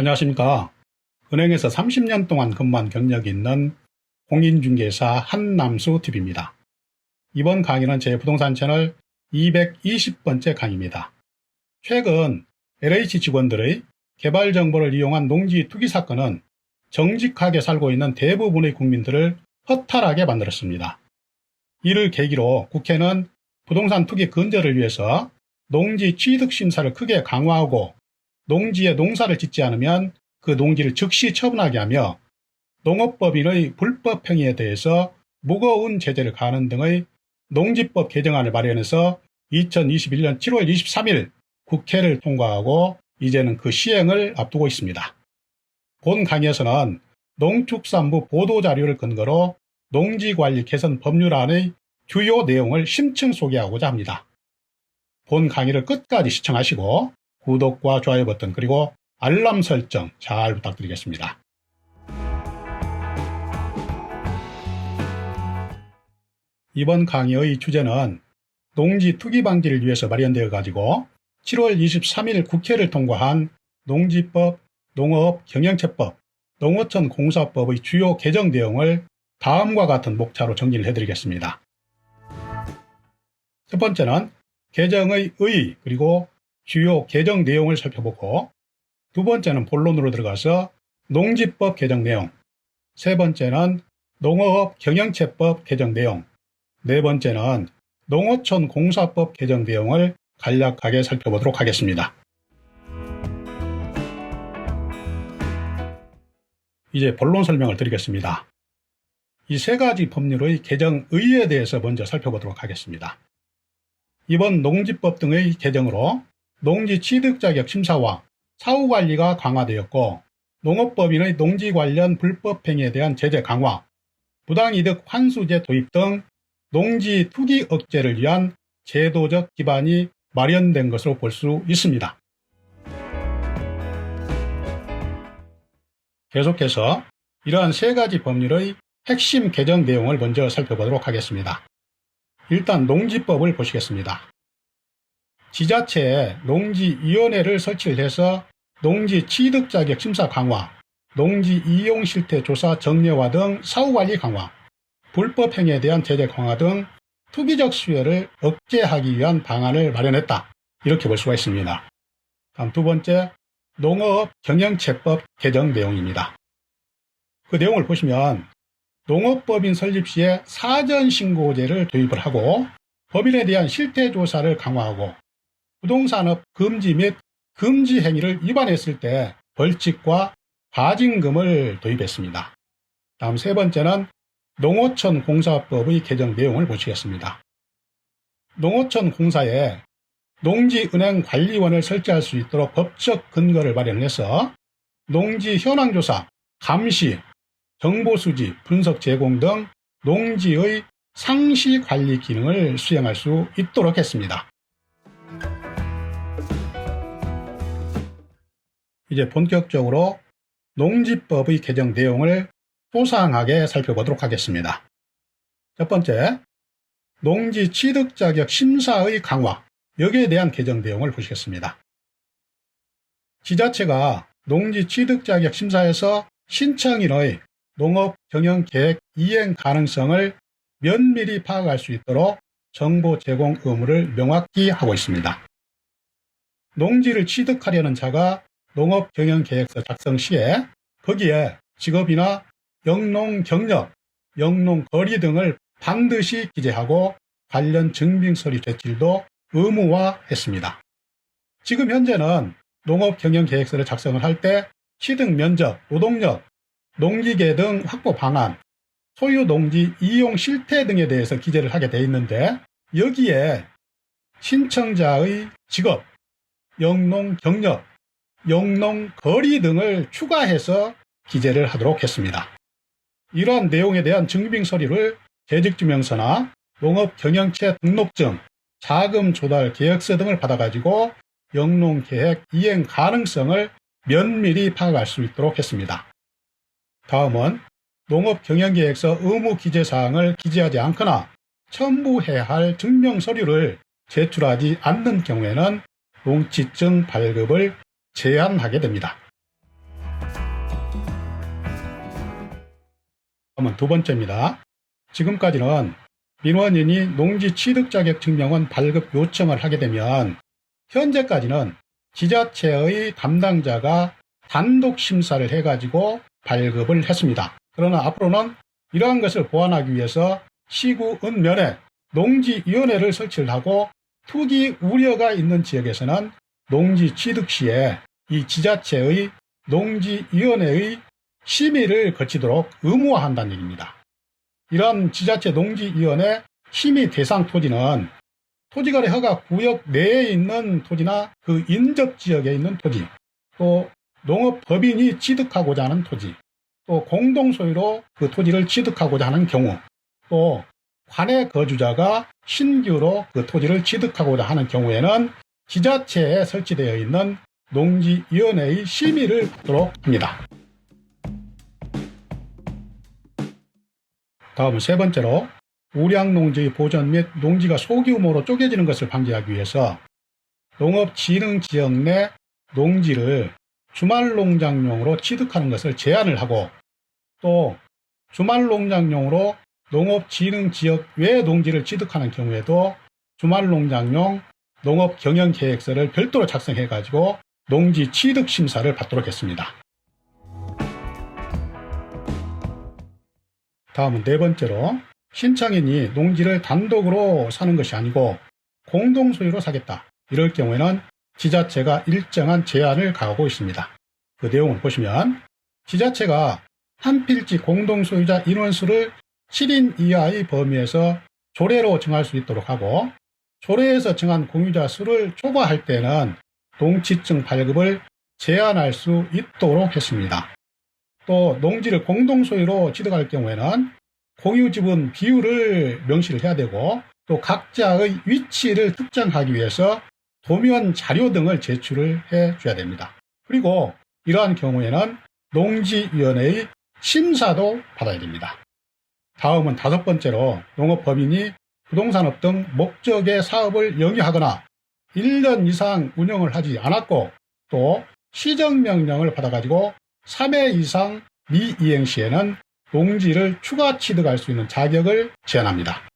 안녕하십니까. 은행에서 30년 동안 근무한 경력이 있는 공인중개사 한남수 TV입니다. 이번 강의는 제 부동산 채널 220번째 강의입니다. 최근 LH 직원들의 개발 정보를 이용한 농지 투기 사건은 정직하게 살고 있는 대부분의 국민들을 허탈하게 만들었습니다. 이를 계기로 국회는 부동산 투기 근절을 위해서 농지 취득 심사를 크게 강화하고 농지에 농사를 짓지 않으면 그 농지를 즉시 처분하게 하며 농업법인의 불법 행위에 대해서 무거운 제재를 가하는 등의 농지법 개정안을 마련해서 2021년 7월 23일 국회를 통과하고 이제는 그 시행을 앞두고 있습니다. 본 강의에서는 농축산부 보도자료를 근거로 농지관리 개선 법률안의 주요 내용을 심층 소개하고자 합니다. 본 강의를 끝까지 시청하시고 구독과 좋아요 버튼 그리고 알람 설정 잘 부탁드리겠습니다. 이번 강의의 주제는 농지 투기 방지를 위해서 마련되어 가지고 7월 23일 국회를 통과한 농지법, 농업 경영체법, 농어촌 공사법의 주요 개정 내용을 다음과 같은 목차로 정리를 해드리겠습니다. 첫 번째는 개정의 의 그리고 주요 개정 내용을 살펴보고 두 번째는 본론으로 들어가서 농지법 개정 내용, 세 번째는 농어업 경영체법 개정 내용, 네 번째는 농어촌 공사법 개정 내용을 간략하게 살펴보도록 하겠습니다. 이제 본론 설명을 드리겠습니다. 이 세 가지 법률의 개정 의의에 대해서 먼저 살펴보도록 하겠습니다. 이번 농지법 등의 개정으로 농지 취득 자격 심사와 사후 관리가 강화되었고 농업법인의 농지 관련 불법 행위에 대한 제재 강화, 부당이득 환수제 도입 등 농지 투기 억제를 위한 제도적 기반이 마련된 것으로 볼 수 있습니다. 계속해서 이러한 세 가지 법률의 핵심 개정 내용을 먼저 살펴보도록 하겠습니다. 일단 농지법을 보시겠습니다. 지자체에 농지위원회를 설치를 해서 농지 취득 자격 심사 강화, 농지 이용 실태 조사 정례화 등 사후 관리 강화, 불법 행위에 대한 제재 강화 등 투기적 수혜를 억제하기 위한 방안을 마련했다. 이렇게 볼 수가 있습니다. 다음 두 번째, 농업 경영체법 개정 내용입니다. 그 내용을 보시면 농업법인 설립 시에 사전 신고제를 도입을 하고 법인에 대한 실태 조사를 강화하고 부동산업 금지 및 금지 행위를 위반했을 때 벌칙과 과징금을 도입했습니다. 다음 세 번째는 농어촌 공사법의 개정 내용을 보시겠습니다. 농어촌 공사에 농지은행 관리원을 설치할 수 있도록 법적 근거를 마련해서 농지 현황조사, 감시, 정보 수집, 분석 제공 등 농지의 상시 관리 기능을 수행할 수 있도록 했습니다. 이제 본격적으로 농지법의 개정 내용을 소상하게 살펴보도록 하겠습니다. 첫 번째, 농지 취득 자격 심사의 강화, 여기에 대한 개정 내용을 보시겠습니다. 지자체가 농지 취득 자격 심사에서 신청인의 농업 경영 계획 이행 가능성을 면밀히 파악할 수 있도록 정보 제공 의무를 명확히 하고 있습니다. 농지를 취득하려는 자가 농업 경영 계획서 작성 시에 거기에 직업이나 영농 경력, 영농 거리 등을 반드시 기재하고 관련 증빙 서류 제출도 의무화했습니다. 지금 현재는 농업 경영 계획서를 작성을 할 때 취득 면적, 노동력, 농기계 등 확보 방안, 소유 농지 이용 실태 등에 대해서 기재를 하게 되어 있는데 여기에 신청자의 직업, 영농 경력, 영농 거리 등을 추가해서 기재를 하도록 했습니다. 이러한 내용에 대한 증빙 서류를 재직증명서나 농업 경영체 등록증, 자금 조달 계획서 등을 받아가지고 영농 계획 이행 가능성을 면밀히 파악할 수 있도록 했습니다. 다음은 농업 경영 계획서 의무 기재 사항을 기재하지 않거나 첨부해야 할 증명 서류를 제출하지 않는 경우에는 농지증 발급을 제한하게 됩니다. 다음은 두 번째입니다. 지금까지는 민원인이 농지 취득 자격 증명원 발급 요청을 하게 되면 현재까지는 지자체의 담당자가 단독 심사를 해가지고 발급을 했습니다. 그러나 앞으로는 이러한 것을 보완하기 위해서 시구 읍면에 농지위원회를 설치를 하고 투기 우려가 있는 지역에서는 농지 취득 시에 이 지자체의 농지위원회의 심의를 거치도록 의무화한다는 얘기입니다. 이러한 지자체 농지위원회 심의 대상 토지는 토지거래 허가 구역 내에 있는 토지나 그 인접 지역에 있는 토지, 또 농업 법인이 취득하고자 하는 토지, 또 공동 소유로 그 토지를 취득하고자 하는 경우, 또 관내 거주자가 신규로 그 토지를 취득하고자 하는 경우에는 지자체에 설치되어 있는 농지위원회의 심의를 받도록 합니다. 다음은 세 번째로 우량농지의 보전 및 농지가 소규모로 쪼개지는 것을 방지하기 위해서 농업진흥지역 내 농지를 주말농장용으로 취득하는 것을 제한을 하고 또 주말농장용으로 농업진흥지역 외 농지를 취득하는 경우에도 주말농장용 농업경영계획서를 별도로 작성해 가지고 농지 취득 심사를 받도록 했습니다. 다음은 네 번째로 신청인이 농지를 단독으로 사는 것이 아니고 공동 소유로 사겠다. 이럴 경우에는 지자체가 일정한 제한을 가하고 있습니다. 그 내용을 보시면 지자체가 한 필지 공동 소유자 인원수를 7인 이하의 범위에서 조례로 정할 수 있도록 하고 조례에서 정한 공유자 수를 초과할 때는 농지증 발급을 제한할 수 있도록 했습니다. 또 농지를 공동소유로 취득할 경우에는 공유지분 비율을 명시를 해야 되고 또 각자의 위치를 특정하기 위해서 도면 자료 등을 제출을 해 줘야 됩니다. 그리고 이러한 경우에는 농지위원회의 심사도 받아야 됩니다. 다음은 다섯 번째로 농업법인이 부동산업 등 목적의 사업을 영위하거나 1년 이상 운영을 하지 않았고 또 시정명령을 받아가지고 3회 이상 미이행 시에는 농지를 추가 취득할 수 있는 자격을 제한합니다.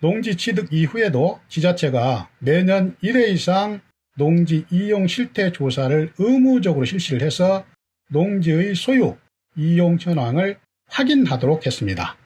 농지 취득 이후에도 지자체가 매년 1회 이상 농지 이용 실태 조사를 의무적으로 실시를 해서 농지의 소유, 이용 현황을 확인하도록 했습니다.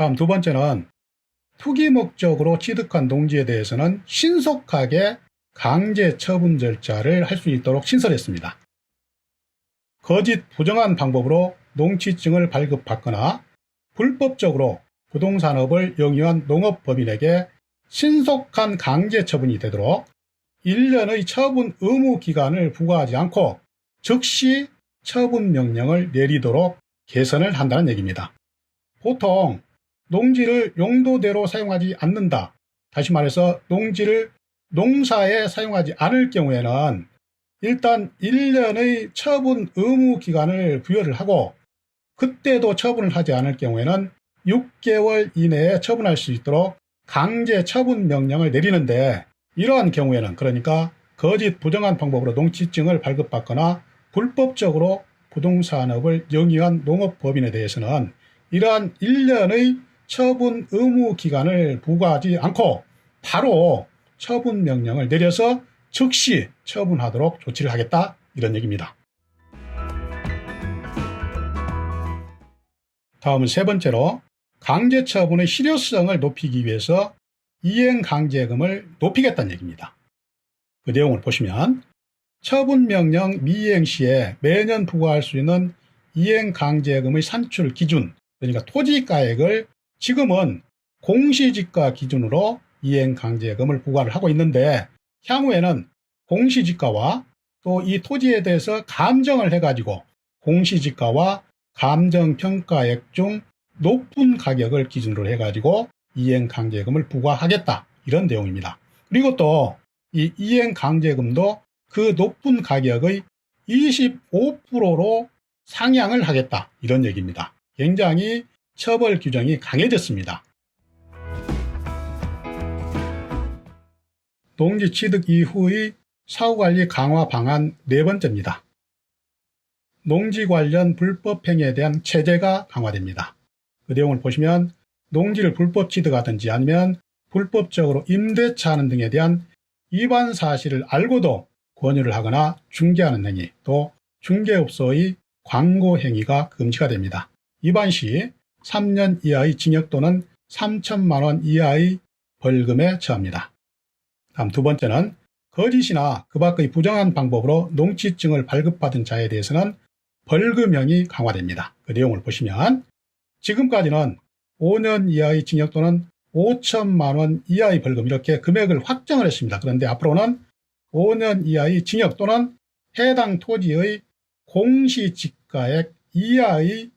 다음 두 번째는 투기 목적으로 취득한 농지에 대해서는 신속하게 강제 처분 절차를 할 수 있도록 신설했습니다. 거짓 부정한 방법으로 농지증을 발급받거나 불법적으로 부동산업을 영위한 농업법인에게 신속한 강제 처분이 되도록 1년의 처분 의무 기간을 부과하지 않고 즉시 처분 명령을 내리도록 개선을 한다는 얘기입니다. 보통 농지를 용도대로 사용하지 않는다. 다시 말해서 농지를 농사에 사용하지 않을 경우에는 일단 1년의 처분 의무 기간을 부여를 하고 그때도 처분을 하지 않을 경우에는 6개월 이내에 처분할 수 있도록 강제 처분 명령을 내리는데 이러한 경우에는 그러니까 거짓 부정한 방법으로 농지증을 발급받거나 불법적으로 부동산업을 영위한 농업법인에 대해서는 이러한 1년의 처분 의무 기간을 부과하지 않고 바로 처분 명령을 내려서 즉시 처분하도록 조치를 하겠다 이런 얘기입니다. 다음은 세 번째로 강제 처분의 실효성을 높이기 위해서 이행 강제금을 높이겠다는 얘기입니다. 그 내용을 보시면 처분 명령 미이행 시에 매년 부과할 수 있는 이행 강제금의 산출 기준 그러니까 토지가액을 지금은 공시지가 기준으로 이행 강제금을 부과를 하고 있는데 향후에는 공시지가와 또 이 토지에 대해서 감정을 해가지고 공시지가와 감정평가액 중 높은 가격을 기준으로 해가지고 이행 강제금을 부과하겠다 이런 내용입니다. 그리고 또 이 이행 강제금도 그 높은 가격의 25%로 상향을 하겠다 이런 얘기입니다. 굉장히 처벌 규정이 강해졌습니다. 농지 취득 이후의 사후관리 강화 방안 네 번째입니다. 농지 관련 불법 행위에 대한 체제가 강화됩니다. 그 내용을 보시면 농지를 불법 취득하든지 아니면 불법적으로 임대차하는 등에 대한 위반 사실을 알고도 권유를 하거나 중개하는 행위, 또 중개업소의 광고 행위가 금지가 됩니다. 위반 시 3년 이하의 징역 또는 3천만 원 이하의 벌금에 처합니다. 다음 두 번째는 거짓이나 그 밖의 부정한 방법으로 농지증을 발급받은 자에 대해서는 벌금형이 강화됩니다. 그 내용을 보시면 지금까지는 5년 이하의 징역 또는 5천만 원 이하의 벌금 이렇게 금액을 확정을 했습니다. 그런데 앞으로는 5년 이하의 징역 또는 해당 토지의 공시지가액 이하의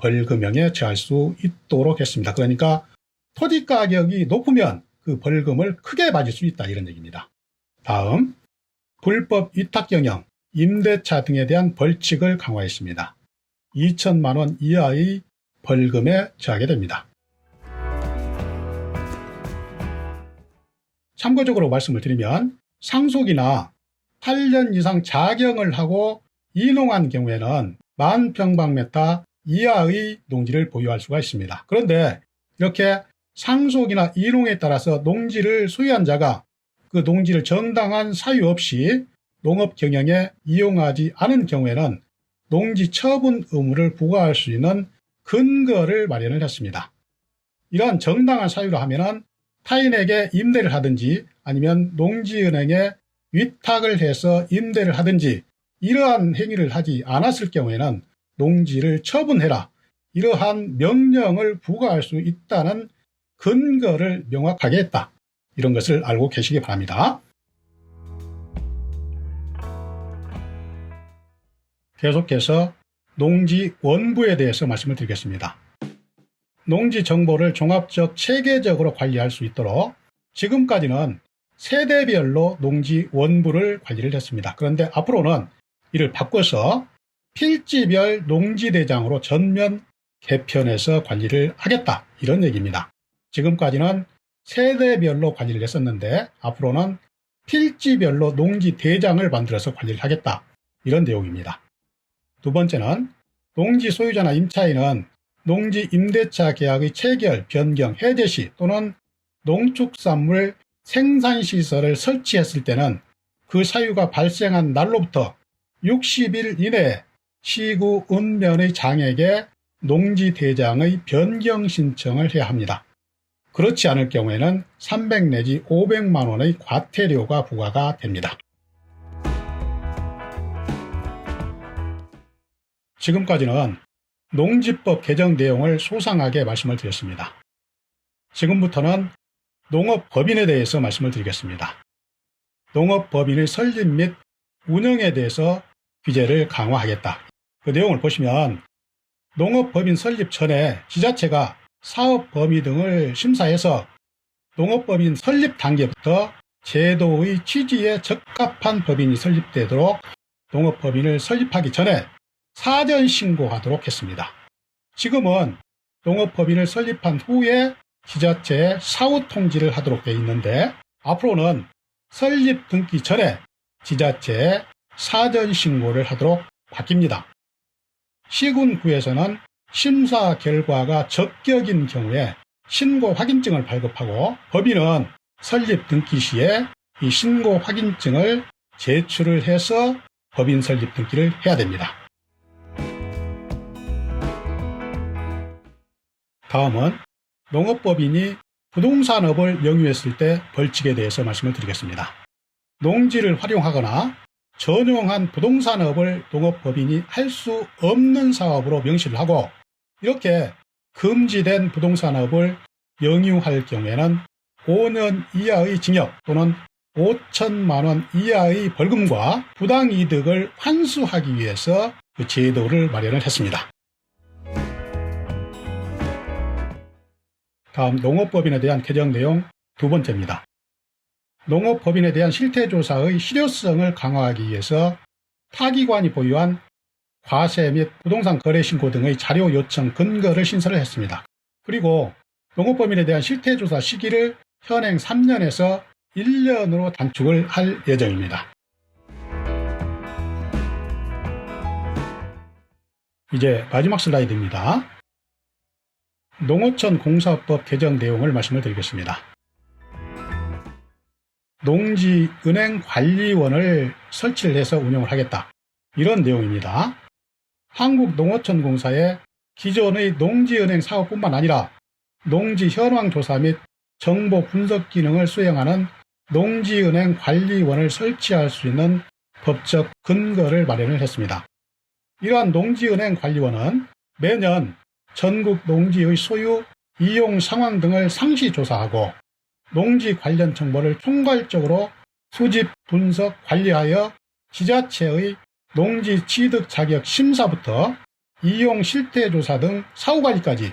벌금형에 처할 수 있도록 했습니다. 그러니까 토지 가격이 높으면 그 벌금을 크게 받을 수 있다 이런 얘기입니다. 다음 불법 위탁 경영, 임대차 등에 대한 벌칙을 강화했습니다. 2천만 원 이하의 벌금에 처하게 됩니다. 참고적으로 말씀을 드리면 상속이나 8년 이상 자경을 하고 이농한 경우에는 만 평방미터 이하의 농지를 보유할 수가 있습니다. 그런데 이렇게 상속이나 이농에 따라서 농지를 소유한 자가 그 농지를 정당한 사유 없이 농업 경영에 이용하지 않은 경우에는 농지 처분 의무를 부과할 수 있는 근거를 마련을 했습니다. 이러한 정당한 사유로 하면은 타인에게 임대를 하든지 아니면 농지은행에 위탁을 해서 임대를 하든지 이러한 행위를 하지 않았을 경우에는 농지를 처분해라. 이러한 명령을 부과할 수 있다는 근거를 명확하게 했다. 이런 것을 알고 계시기 바랍니다. 계속해서 농지 원부에 대해서 말씀을 드리겠습니다. 농지 정보를 종합적 체계적으로 관리할 수 있도록 지금까지는 세대별로 농지 원부를 관리를 했습니다. 그런데 앞으로는 이를 바꿔서 필지별 농지대장으로 전면 개편해서 관리를 하겠다 이런 얘기입니다. 지금까지는 세대별로 관리를 했었는데 앞으로는 필지별로 농지대장을 만들어서 관리를 하겠다 이런 내용입니다. 두 번째는 농지 소유자나 임차인은 농지 임대차 계약의 체결, 변경, 해제 시 또는 농축산물 생산시설을 설치했을 때는 그 사유가 발생한 날로부터 60일 이내에 시구 읍면의 장에게 농지 대장의 변경 신청을 해야 합니다. 그렇지 않을 경우에는 300 내지 500만 원의 과태료가 부과가 됩니다. 지금까지는 농지법 개정 내용을 소상하게 말씀을 드렸습니다. 지금부터는 농업법인에 대해서 말씀을 드리겠습니다. 농업법인의 설립 및 운영에 대해서 규제를 강화하겠다. 그 내용을 보시면 농업법인 설립 전에 지자체가 사업 범위 등을 심사해서 농업법인 설립 단계부터 제도의 취지에 적합한 법인이 설립되도록 농업법인을 설립하기 전에 사전 신고하도록 했습니다. 지금은 농업법인을 설립한 후에 지자체에 사후 통지를 하도록 되어 있는데 앞으로는 설립 등기 전에 지자체에 사전 신고를 하도록 바뀝니다. 시군구에서는 심사 결과가 적격인 경우에 신고 확인증을 발급하고 법인은 설립 등기 시에 이 신고 확인증을 제출을 해서 법인 설립 등기를 해야 됩니다. 다음은 농업법인이 부동산업을 영유했을 때 벌칙에 대해서 말씀을 드리겠습니다. 농지를 활용하거나 전용한 부동산업을 농업법인이 할 수 없는 사업으로 명시를 하고 이렇게 금지된 부동산업을 영유할 경우에는 5년 이하의 징역 또는 5천만 원 이하의 벌금과 부당이득을 환수하기 위해서 그 제도를 마련을 했습니다. 다음 농업법인에 대한 개정 내용 두 번째입니다. 농업 법인에 대한 실태 조사의 실효성을 강화하기 위해서 타기관이 보유한 과세 및 부동산 거래 신고 등의 자료 요청 근거를 신설을 했습니다. 그리고 농업 법인에 대한 실태 조사 시기를 현행 3년에서 1년으로 단축을 할 예정입니다. 이제 마지막 슬라이드입니다. 농어촌 공사법 개정 내용을 말씀을 드리겠습니다. 농지은행관리원을 설치를 해서 운영을 하겠다. 이런 내용입니다. 한국농어촌공사의 기존의 농지은행 사업뿐만 아니라 농지 현황 조사 및 정보 분석 기능을 수행하는 농지은행 관리원을 설치할 수 있는 법적 근거를 마련을 했습니다. 이러한 농지은행 관리원은 매년 전국 농지의 소유, 이용 상황 등을 상시 조사하고 농지 관련 정보를 총괄적으로 수집, 분석, 관리하여 지자체의 농지 취득 자격 심사부터 이용 실태 조사 등 사후 관리까지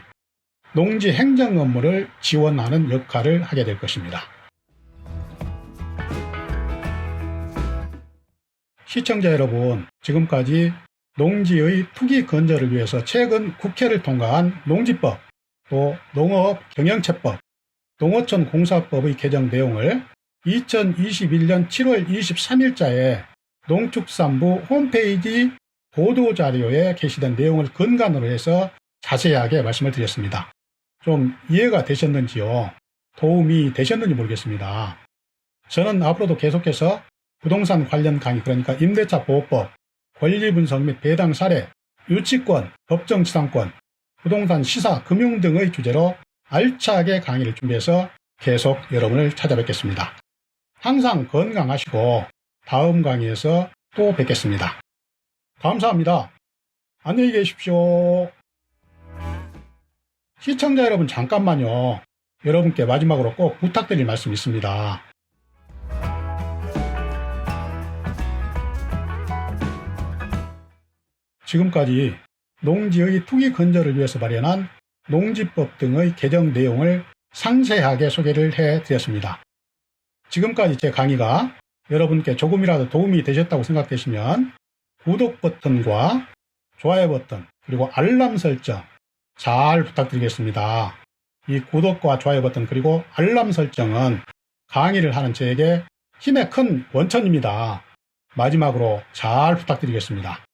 농지 행정 업무를 지원하는 역할을 하게 될 것입니다. 시청자 여러분, 지금까지 농지의 투기 건절을 위해서 최근 국회를 통과한 농지법, 또 농업 경영체법, 농어촌 공사법의 개정 내용을 2021년 7월 23일자에 농축산부 홈페이지 보도자료에 게시된 내용을 근간으로 해서 자세하게 말씀을 드렸습니다. 좀 이해가 되셨는지요? 도움이 되셨는지 모르겠습니다. 저는 앞으로도 계속해서 부동산 관련 강의, 그러니까 임대차 보호법, 권리분석 및 배당 사례, 유치권, 법정지상권, 부동산 시사, 금융 등의 주제로 알차게 강의를 준비해서 계속 여러분을 찾아뵙겠습니다. 항상 건강하시고 다음 강의에서 또 뵙겠습니다. 감사합니다. 안녕히 계십시오. 시청자 여러분 잠깐만요. 여러분께 마지막으로 꼭 부탁드릴 말씀이 있습니다. 지금까지 농지의 투기 근절을 위해서 마련한 농지법 등의 개정 내용을 상세하게 소개를 해 드렸습니다. 지금까지 제 강의가 여러분께 조금이라도 도움이 되셨다고 생각되시면 구독 버튼과 좋아요 버튼 그리고 알람 설정 잘 부탁드리겠습니다. 이 구독과 좋아요 버튼 그리고 알람 설정은 강의를 하는 저에게 힘의 큰 원천입니다. 마지막으로 잘 부탁드리겠습니다.